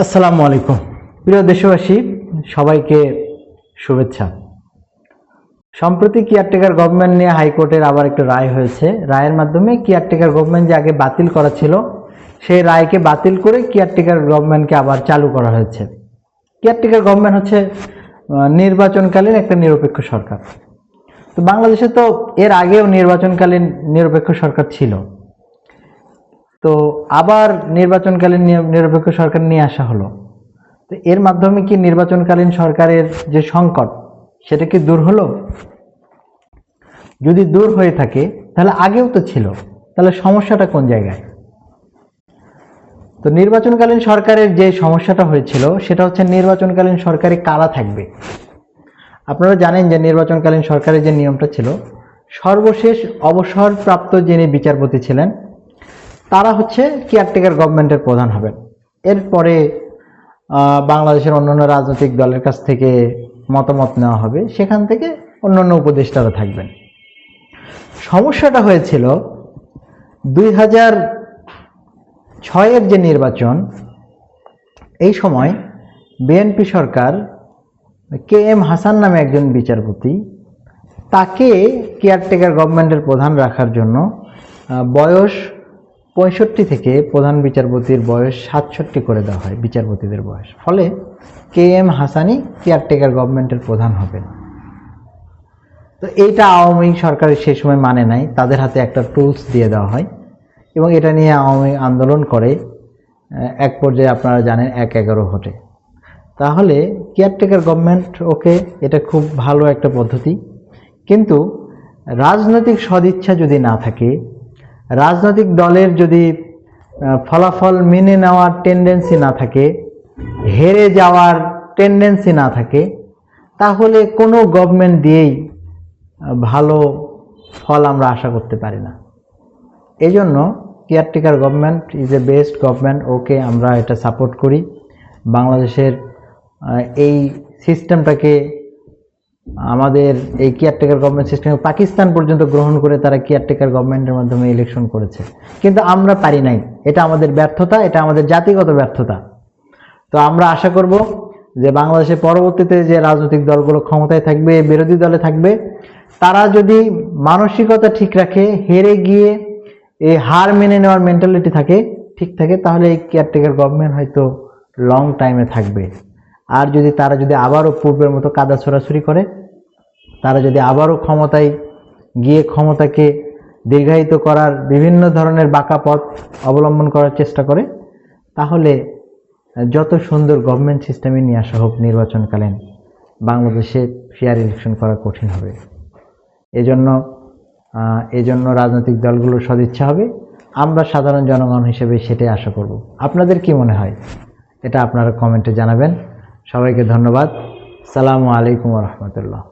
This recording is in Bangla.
আসসালামু আলাইকুম। প্রিয় দেশবাসী, সবাইকে শুভেচ্ছা। সম্প্রতি কেয়ারটেকার গভর্নমেন্ট নিয়ে হাইকোর্টের আবার একটা রায় হয়েছে। রায়ের মাধ্যমে কেয়ারটেকার গভর্নমেন্ট যে আগে বাতিল করা ছিল, সেই রায়কে বাতিল করে কেয়ারটেকার গভর্নমেন্টকে আবার চালু করা হয়েছে। কেয়ারটেকার গভর্নমেন্ট হচ্ছে নির্বাচনকালীন একটা নিরপেক্ষ সরকার। তো বাংলাদেশে তো এর আগেও নির্বাচনকালীন নিরপেক্ষ সরকার ছিল। তো আবার নির্বাচনকালীন নিরপেক্ষ সরকার নিয়ে আসা হলো। তো এর মাধ্যমে কি নির্বাচনকালীন সরকারের যে সংকট, সেটা কি দূর হলো? যদি দূর হয়ে থাকে, তাহলে আগেও তো ছিল। তাহলে সমস্যাটা কোন জায়গায়? তো নির্বাচনকালীন সরকারের যে সমস্যাটা হয়েছিল, সেটা হচ্ছে নির্বাচনকালীন সরকারে কারা থাকবে? আপনারা জানেন যে নির্বাচনকালীন সরকারের যে নিয়মটা ছিল, সর্বশেষ অবসরপ্রাপ্ত যিনি বিচারপতি ছিলেন তারা হচ্ছে কেয়ারটেকার গভর্নমেন্টের প্রধান হবেন। এরপরে বাংলাদেশের অন্যান্য রাজনৈতিক দলের কাছ থেকে মতামত নেওয়া হবে। সেখান থেকে অন্যান্য উপদেষ্টারা থাকবেন। সমস্যাটা হয়েছিল, দুই হাজার ছয়ের যে নির্বাচন, এই সময় বিএনপি সরকার কে এম হাসান নামে একজন বিচারপতি, তাকে কেয়ারটেকার গভর্নমেন্টের প্রধান রাখার জন্য বয়স পঁয়ষট্টি থেকে প্রধান বিচারপতির বয়স সাতষট্টি করে দেওয়া হয়, বিচারপতিদের বয়স। ফলে কে এম হাসানি কেয়ারটেকার গভর্নমেন্টের প্রধান হবেন। তো এইটা আওয়ামী সরকারের সেই সময় মানে নাই, তাদের হাতে একটা টুলস দিয়ে দেওয়া হয় এবং এটা নিয়ে আওয়ামী আন্দোলন করে এক পর্যায়ে আপনারা জানেন এক এগারো ভোটে। তাহলে কেয়ারটেকার গভর্নমেন্ট ওকে এটা খুব ভালো একটা পদ্ধতি। কিন্তু রাজনৈতিক সদিচ্ছা যদি না থাকে রাজনৈতিক দলের যদি ফলাফল মেনে নেওয়ার টেন্ডেন্সি না থাকে, হেরে যাওয়ার টেন্ডেন্সি না থাকে, তাহলে কোনো গভর্নমেন্ট দিয়েই ভালো ফল আমরা আশা করতে পারি না। এই জন্য caretaker government is a best government okay আমরা এটা সাপোর্ট করি। বাংলাদেশের এই সিস্টেমটাকে আমাদের এই কেয়ারটেকার গভর্নমেন্ট সিস্টেম পাকিস্তান পর্যন্ত গ্রহণ করে তারা কেয়ারটেকার গভর্নমেন্টের মাধ্যমে ইলেকশন করেছে। কিন্তু আমরা পারি নাই। এটা আমাদের ব্যর্থতা, এটা আমাদের জাতিগত ব্যর্থতা। তো আমরা আশা করব যে বাংলাদেশে পরবর্তীতে যে রাজনৈতিক দলগুলো ক্ষমতায় থাকবে, বিরোধী দলে থাকবে, তারা যদি মানসিকতা ঠিক রাখে, হেরে গিয়ে এই হার মেনে নেওয়ার মেন্টালিটি থাকে, ঠিক থাকে, তাহলে এই কেয়ারটেকার গভর্নমেন্ট হয়তো লং টাইমে থাকবে। আর যদি তারা যদি আবারও পূর্বের মতো কাদা ছড়াছড়ি করে, তারা যদি আবারও ক্ষমতায় গিয়ে ক্ষমতাকে দীর্ঘায়িত করার বিভিন্ন ধরনের বাঁকা পথ অবলম্বন করার চেষ্টা করে, তাহলে যত সুন্দর গভর্নমেন্ট সিস্টেমে নিয়ে আসা হোক নির্বাচনকালীন, বাংলাদেশে ফেয়ার ইলেকশন করা কঠিন হবে। এজন্য এজন্য রাজনৈতিক দলগুলোর সদিচ্ছা হবে। আমরা সাধারণ জনগণ হিসেবে সেটাই আশা করব। আপনাদের কি মনে হয়? এটা আপনারা কমেন্টে জানাবেন। সবাইকে ধন্যবাদ। সালামু আলাইকুম রহমতুল্লাহ।